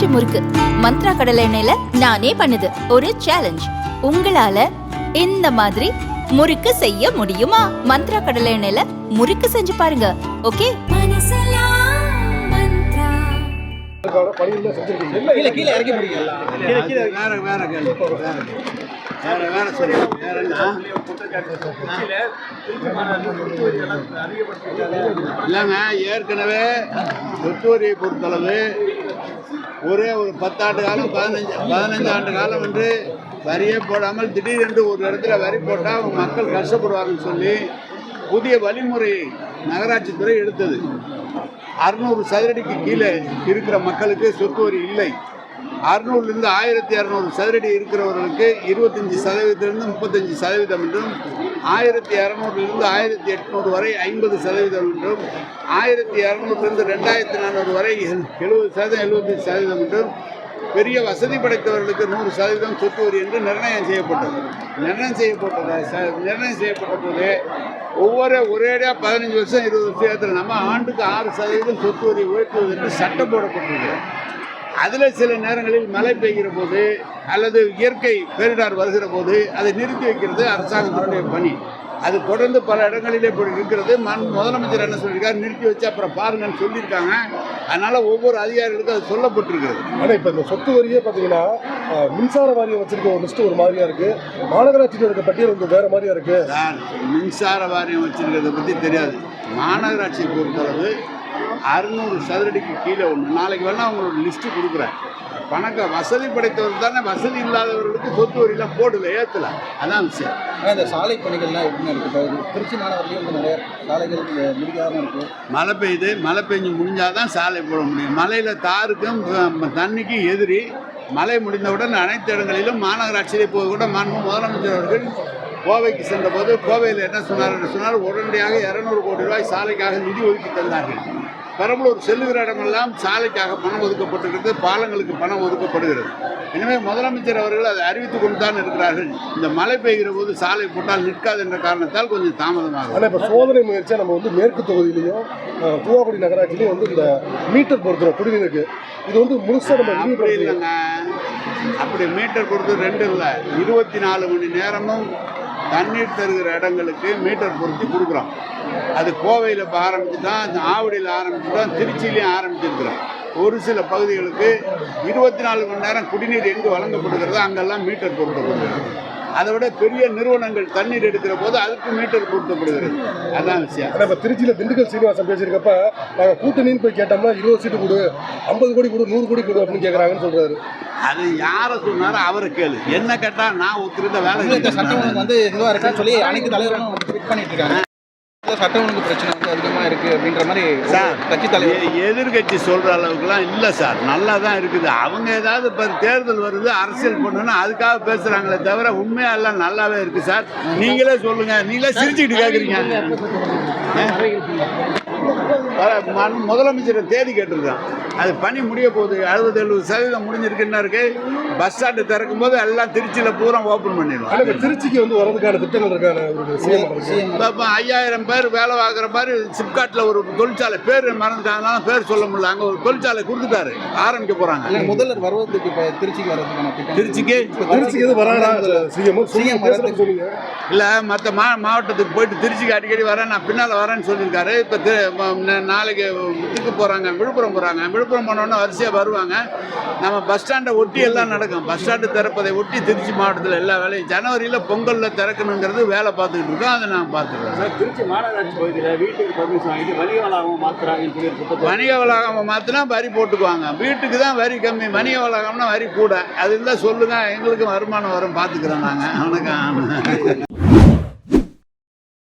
பஞ்சு முறுக்கு. மந்த்ரா கடலை எண்ணெயில நானே பண்ணுது. ஒரு சேலஞ்ச் உங்களால இந்த மாதிரி முறுக்கு செய்ய முடியுமா? மந்த்ரா கடலை எண்ணெயில முறுக்கு செஞ்சு பாருங்க. ஓகே? வேற வேற வேற இல்லைங்க ஏற்கனவே பொறுத்தளவு ஒரே ஒரு பத்தாண்டு காலம் பதினஞ்சு பதினஞ்சு ஆண்டு காலம் வந்து வரியே போடாமல் திடீரென்று ஒரு இடத்துல வரி போட்டால் அவங்க மக்கள் கஷ்டப்படுவாங்கன்னு சொல்லி புதிய வழிமுறை நகராட்சித்துறை எடுத்தது. அறுநூறு சதுரடிக்கு கீழே இருக்கிற மக்களுக்கு சொத்து வரி இல்லை. அறுநூறுலேருந்து ஆயிரத்தி இரநூறு சதுரடி இருக்கிறவர்களுக்கு இருபத்தஞ்சி சதவீதத்திலிருந்து முப்பத்தஞ்சு சதவீதம் என்றும் ஆயிரத்தி இரநூறுலேருந்து ஆயிரத்தி எட்நூறு வரை ஐம்பது சதவீதம் என்றும் ஆயிரத்தி இரநூறுலேருந்து ரெண்டாயிரத்தி நானூறு வரை எழுபது சதவீதம் எழுபத்தஞ்சு சதவீதம் என்றும் பெரிய வசதி படைத்தவர்களுக்கு நூறு சதவீதம் சொத்து வரி என்று நிர்ணயம் செய்யப்பட்டது. நிர்ணயம் செய்யப்பட்டது. ச- நிர்ணயம் செய்யப்பட்ட போது ஒவ்வொரு ஒரேடியாக பதினஞ்சு வருஷம் இருபது வருஷத்தில் நம்ம ஆண்டுக்கு ஆறு சதவீதம் சொத்து வரி உயர்த்துவது என்று சட்டம் போடப்பட்டிருக்கு. அதில் சில நேரங்களில் மழை பெய்கிற போது அல்லது இயற்கை பேரிடர் வருகிற போது அதை நிறுத்தி வைக்கிறது அரசாங்கத்தினுடைய பணி. அது தொடர்ந்து பல இடங்களிலே இப்படி இருக்கிறது. மண் முதலமைச்சர் என்ன சொல்லியிருக்காரு? நிறுத்தி வச்சு அப்புறம் பாருங்கன்னு சொல்லியிருக்காங்க. அதனால் ஒவ்வொரு அதிகாரிகளுக்கும் அது சொல்லப்பட்டிருக்கிறது. ஆனால் இப்போ இந்த சொத்து வரியே பார்த்தீங்கன்னா மின்சார வாரியம் வச்சிருக்க ஒரு லிஸ்ட் ஒரு மாதிரியா இருக்கு. மாநகராட்சியில் இருக்க பட்டியல் வந்து வேற மாதிரியா இருக்கு. சார் மின்சார வாரியம் வச்சிருக்கிறத பற்றி தெரியாது. மாநகராட்சியை பொறுத்தளவு அறுநூறு சதுரடிக்கு கீழே ஒன்று நாளைக்கு வேணால் அவங்களோட லிஸ்ட்டு கொடுக்குறேன். பணக்க வசதி படைத்தவர் தானே வசதி இல்லாதவர்களுக்கு சொத்து வரியெல்லாம் போடல ஏற்றல அதான் விஷயம். ஆனால் இந்த சாலை பணிகள்லாம் எப்படிங்க இருக்கு? இப்போ திருச்சி மாநகரத்துலேயும் வந்து நிறைய சாலைகள் இங்க முடிக்காம இருக்கு. மழை பெய்யுது. மழை பெஞ்சு முடிஞ்சாதான் சாலை போட முடியும். மலையில் தாருக்கும் தண்ணிக்கும் எதிரி. மழை முடிந்தவுடன் அனைத்து இடங்களிலும் மாநகராட்சியிலே போது கூட மாண்பு முதலமைச்சர் அவர்கள் கோவைக்கு சென்றபோது கோவையில் என்ன சொன்னார் என்று சொன்னால் உடனடியாக இரநூறு கோடி ரூபாய் சாலைக்காக நிதி ஒதுக்கி தந்தார்கள். பெரம்பலூர் செல்லுகிற இடமெல்லாம் சாலைக்காக பணம் ஒதுக்கப்பட்டிருக்கிறது பாலங்களுக்கு பணம் ஒதுக்கப்படுகிறது. எனவே முதலமைச்சர் அவர்கள் அதை அறிவித்துக் கொண்டு தான் இருக்கிறார்கள். இந்த மழை பெய்கிற போது சாலை போட்டால் நிற்காது என்ற காரணத்தால் கொஞ்சம் தாமதமாகும். ஆனால் இப்போ சோதனை முயற்சியாக நம்ம வந்து மேற்கு தொகுதியிலையும் தூவாக்குடி நகராட்சியிலையும் வந்து இந்த மீட்டர் பொறுத்துறோம் குடிநீருக்கு இது வந்து முழுசாக நம்ம அப்படி இல்லைங்க. அப்படி மீட்டர் கொடுத்து ரெண்டு இல்லை. இருபத்தி நாலு மணி நேரமும் தண்ணீர் தருகிற இடங்களுக்கு மீட்டர் பொருத்தி கொடுக்குறோம். அது கோவையில் இப்போ ஆரம்பிச்சுட்டோம் ஆவடியில் ஆரம்பிச்சுட்டோம் திருச்சியிலையும் ஆரம்பிச்சிருக்கிறோம். ஒரு சில பகுதிகளுக்கு இருபத்தி நாலு மணி நேரம் குடிநீர் எங்கு வழங்கப்படுகிறதோ அங்கெல்லாம் மீட்டர் பொருத்தப்படுகிறது. அதை விட பெரிய நிறுவனங்கள் தண்ணீர் எடுக்கிற போது அதுக்கு மீட்டர் பொருத்தப்படுகிறது. அதான் விஷயம். இப்போ திருச்சியில் திண்டுக்கல் சீனிவாசன் பேசியிருக்கப்ப நாங்கள் கூட்டணின்னு போய் கேட்டோம்னா இருபது சீட்டு கொடு ஐம்பது கோடி கொடு நூறு கோடி கொடு அப்படின்னு கேட்குறாங்கன்னு சொல்கிறாரு அது யாரை சொன்னாரோ அவரை கேளு. என்ன கேட்டால் நான் ஒத்துக்கிட்ட வேலை இந்த சட்டம் வந்து இதுவாக இருக்குன்னு சொல்லி அனைத்து ட்வீட் பண்ணிட்டு இருக்காங்க. சட்டம் ஒழுங்கு பிரச்சனை வந்து அதிகமாக இருக்கு அப்படின்ற மாதிரி சார் கட்சி தலைவர் எ- எதிர்க்கட்சி சொல்ற அளவுக்குலாம் இல்லை சார். நல்லா தான் இருக்குது. அவங்க ஏதாவது இப்போ தேர்தல் வருது அரசியல் பண்ணணும்னா அதுக்காக பேசுறாங்களே தவிர உண்மையா எல்லாம் நல்லாவே இருக்கு சார். நீங்களே சொல்லுங்க. நீங்களே சிரிச்சுக்கிட்டு கேட்குறீங்க முதலமைச்சர் தேதி கேட்டிருக்கான். அது பணி முடிய போகுது. அறுபது எழுபது சதவீதம் முடிஞ்சிருக்கு என்ன இருக்கு? பஸ் ஸ்டாண்டு திறக்கும் போது எல்லாம் திருச்சியில் பூரா ஓப்பன் பண்ணிடுவோம் திருச்சிக்கு வந்து வரதுக்கான திட்டங்கள் இருக்கான ஐயாயிரம் பேர் வேலை பார்க்குற மாதிரி சிப்காட்டில் ஒரு தொழிற்சாலை பேர் மறந்துட்டாங்கனாலும் பேர் சொல்ல முடியல. அங்கே ஒரு தொழிற்சாலை கொடுத்துட்டாரு ஆரம்பிக்க போகிறாங்க இல்லை முதல்வர் வருவதுக்கு இப்போ திருச்சிக்கு வர்றதுக்கான திட்டம் திருச்சிக்கு? திருச்சிக்கு எது வராடா சிஎம் சிஎம் இல்லை மற்ற மா மாவட்டத்துக்கு போயிட்டு திருச்சிக்கு அடிக்கடி வரேன் நான் பின்னால் வரேன்னு சொல்லியிருக்காரு. இப்போ நாளைக்கு இதுக்கு போகிறாங்க விழுப்புரம் போகிறாங்க விழுப்புரம் போனோடனே வரிசையாக வருவாங்க. நம்ம பஸ் ஸ்டாண்டை ஒட்டி எல்லாம் நடக்கும் பஸ் ஸ்டாண்டு திறப்பதை ஒட்டி திருச்சி மாவட்டத்தில் எல்லா வேலையும் ஜனவரியில் பொங்கலில் திறக்கணுங்கிறது வேலை பார்த்துக்கிட்டு இருக்கோம். அதை நான் பார்த்துக்கிறேன். சார் திருச்சி மாநகராட்சி பகுதியில் வீட்டுக்கு பர்மிஷன் வாங்கிட்டு வணிக வளாகம் புத்தகம் வணிக வளாகம் மாற்றினா வரி போட்டுக்குவாங்க. வீட்டுக்கு தான் வரி கம்மி. வணிக வளாகம்னா வரி கூட. அது இருந்தால் சொல்லுங்கள் எங்களுக்கு வருமானம் வரும். பார்த்துக்கிறோம் நாங்கள் வணக்கம்.